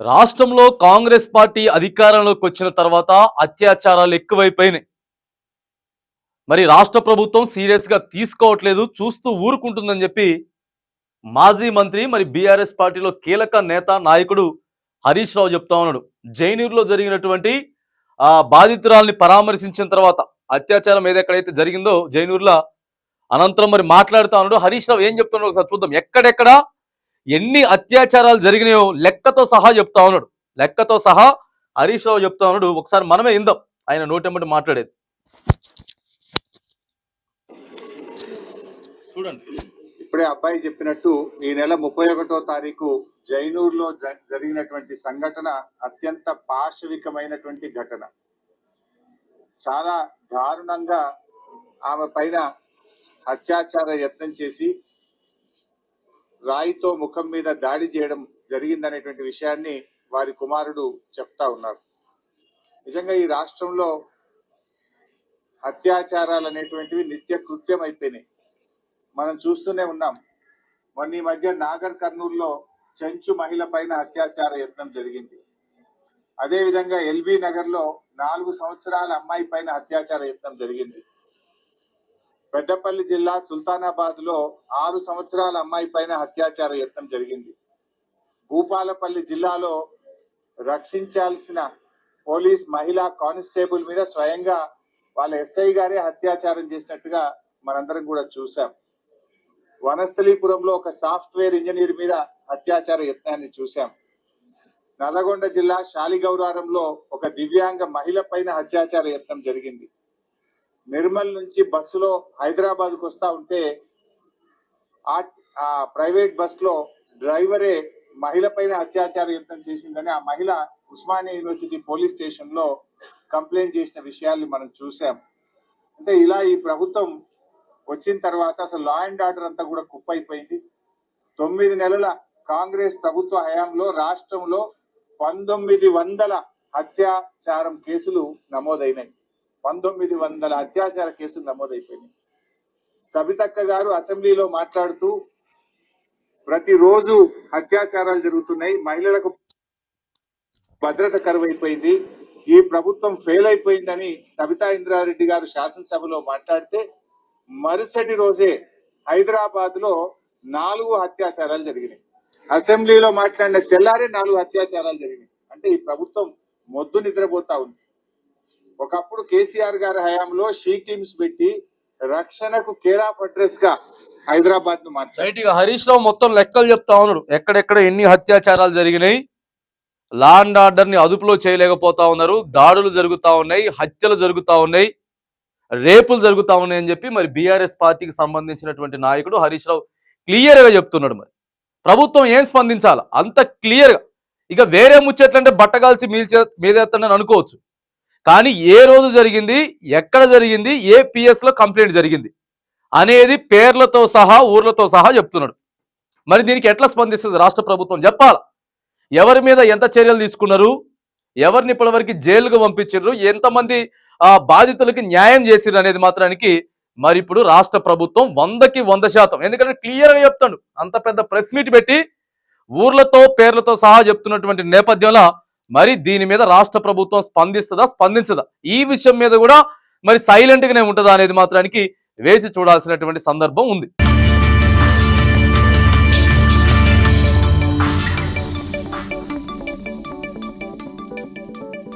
రాష్ట్రంలో కాంగ్రెస్ పార్టీ అధికారంలోకి వచ్చిన తర్వాత అత్యాచారాలు ఎక్కువైపోయినాయి. మరి రాష్ట్ర ప్రభుత్వం సీరియస్గా తీసుకోవట్లేదు చూస్తూ ఊరుకుంటుందని చెప్పి మాజీ మంత్రి మరి బీఆర్ఎస్ పార్టీలో కీలక నేత నాయకుడు హరీష్ రావు చెప్తా ఉన్నాడు. జైనూరులో జరిగినటువంటి ఆ బాధితురాల్ని పరామర్శించిన తర్వాత అత్యాచారం ఏదెక్కడైతే జరిగిందో జైనూర్లో అనంతరం మరి మాట్లాడుతా ఉన్నాడు. హరీష్ రావు ఏం చెప్తున్నాడు ఒకసారి చూద్దాం. ఎక్కడెక్కడ ఎన్ని అత్యాచారాలు జరిగినాయో లెక్కతో సహా చెప్తా ఉన్నాడు. లెక్కతో సహా హరీష్ రావు చెప్తా ఉన్నాడు. ఒకసారి మనమే ఇందాం ఆయన నోటెంబటి మాట్లాడేది. చూడండి. ఇప్పుడే అబ్బాయి చెప్పినట్టు ఈ నెల ముప్పై ఒకటో తారీఖు జైనూరులో జ- జరిగినటువంటి సంఘటన అత్యంత పాశవికమైనటువంటి ఘటన. చాలా దారుణంగా ఆమె పైన అత్యాచార యత్నం చేసి రాయితో ముఖం మీద దాడి చేయడం జరిగిందనేటువంటి విషయాన్ని వారి కుమారుడు చెప్తా ఉన్నారు. నిజంగా ఈ రాష్ట్రంలో అత్యాచారాలు అనేటువంటివి నిత్య కృత్యం అయిపోయినాయి మనం చూస్తూనే ఉన్నాం. మొన్న ఈ మధ్య నాగర్ కర్నూలులో చెంచు మహిళ పైన అత్యాచార యత్నం జరిగింది. అదేవిధంగా ఎల్బీ నగర్లో నాలుగు సంవత్సరాల అమ్మాయి పైన అత్యాచార యత్నం జరిగింది. పెద్దపల్లి జిల్లా సుల్తానాబాద్లో ఆరు సంవత్సరాల అమ్మాయి పైన అత్యాచార యత్నం జరిగింది. భూపాలపల్లి జిల్లాలో రక్షించాల్సిన పోలీస్ మహిళా కానిస్టేబుల్ మీద స్వయంగా వాళ్ళ ఎస్ఐ గారే అత్యాచారం చేసినట్టుగా మనందరం కూడా చూసాం వనస్థలీపురంలో ఒక సాఫ్ట్వేర్ ఇంజనీర్ మీద అత్యాచార యత్నాన్ని చూశాం. నల్లగొండ జిల్లా శాలిగౌరారంలో ఒక దివ్యాంగ మహిళ పైన అత్యాచార యత్నం జరిగింది. నిర్మల్ నుంచి బస్సులో హైదరాబాద్కు వస్తా ఉంటే ఆ ప్రైవేట్ బస్లో డ్రైవరే మహిళపైన అత్యాచార యత్నం చేసిందని ఆ మహిళ ఉస్మానియా యూనివర్సిటీ పోలీస్ స్టేషన్లో కంప్లైంట్ చేసిన విషయాల్ని మనం చూసాం అంటే ఇలా ఈ ప్రభుత్వం వచ్చిన తర్వాత అసలు లా అండ్ ఆర్డర్ అంతా కూడా కుప్పైపోయింది. తొమ్మిది నెలల కాంగ్రెస్ ప్రభుత్వ హయాంలో రాష్ట్రంలో పంతొమ్మిది వందల అత్యాచారం కేసులు నమోదైనాయి. పంతొమ్మిది వందల అత్యాచార కేసులు నమోదైపోయినాయి. సబితక్క గారు అసెంబ్లీలో మాట్లాడుతూ ప్రతిరోజు అత్యాచారాలు జరుగుతున్నాయి మహిళలకు భద్రత కరువైపోయింది ఈ ప్రభుత్వం ఫెయిల్ అయిపోయిందని సబితా ఇంద్రారెడ్డి గారు శాసనసభలో మాట్లాడితే మరుసటి రోజే హైదరాబాద్లో నాలుగు అత్యాచారాలు జరిగినాయి. అసెంబ్లీలో మాట్లాడిన తెల్లారే నాలుగు అత్యాచారాలు జరిగినాయి. అంటే ఈ ప్రభుత్వం మొద్దు నిద్రపోతా ఉంది. ఒకప్పుడు కేసీఆర్ గారి హయాంలో షీ టీమ్స్ పెట్టి రక్షణకు కేరా అడ్రస్గా హైదరాబాద్ను మార్చారు హరీష్ రావు మొత్తం లెక్కలు చెప్తా ఉన్నాడు. ఎక్కడెక్కడ ఎన్ని అత్యాచారాలు జరిగినాయి లా అండ్ ఆర్డర్ని అదుపులో చేయలేకపోతా ఉన్నారు దాడులు జరుగుతా ఉన్నాయి హత్యలు జరుగుతా ఉన్నాయి రేపులు జరుగుతా ఉన్నాయి అని చెప్పి మరి బీఆర్ఎస్ పార్టీకి సంబంధించినటువంటి నాయకుడు హరీష్ రావు క్లియర్గా చెప్తున్నాడు మరి. ప్రభుత్వం ఏం స్పందించాలి? అంత క్లియర్గా ఇక వేరే ముచ్చట్లంటే బట్టగాల్చి మీల్చే మీదేస్తానని అనుకోవచ్చు. కానీ ఏ రోజు జరిగింది ఎక్కడ జరిగింది ఏ పిఎస్లో కంప్లైంట్ జరిగింది అనేది పేర్లతో సహా ఊర్లతో సహా చెప్తున్నాడు. మరి దీనికి ఎట్లా స్పందిస్తుంది రాష్ట్ర ప్రభుత్వం? చెప్పాలి? ఎవరి మీద ఎంత చర్యలు తీసుకున్నారు? ఎవరిని ఇప్పటివరకు జైలుకు పంపించారు ఎంతమంది ఆ బాధితులకి న్యాయం చేసిర్రు అనేది మాత్రానికి మరి ఇప్పుడు రాష్ట్ర ప్రభుత్వం వందకి వంద శాతం. ఎందుకంటే క్లియర్గా చెప్తాడు. అంత పెద్ద ప్రెస్ మీట్ పెట్టి ఊర్లతో పేర్లతో సహా చెప్తున్నటువంటి నేపథ్యంలో మరి దీని మీద రాష్ట్ర ప్రభుత్వం స్పందిస్తుందా? స్పందించదా? ఈ విషయం మీద కూడా మరి సైలెంట్గానే ఉంటుందా అనేది మాత్రానికి వేచి చూడాల్సినటువంటి సందర్భం ఉంది.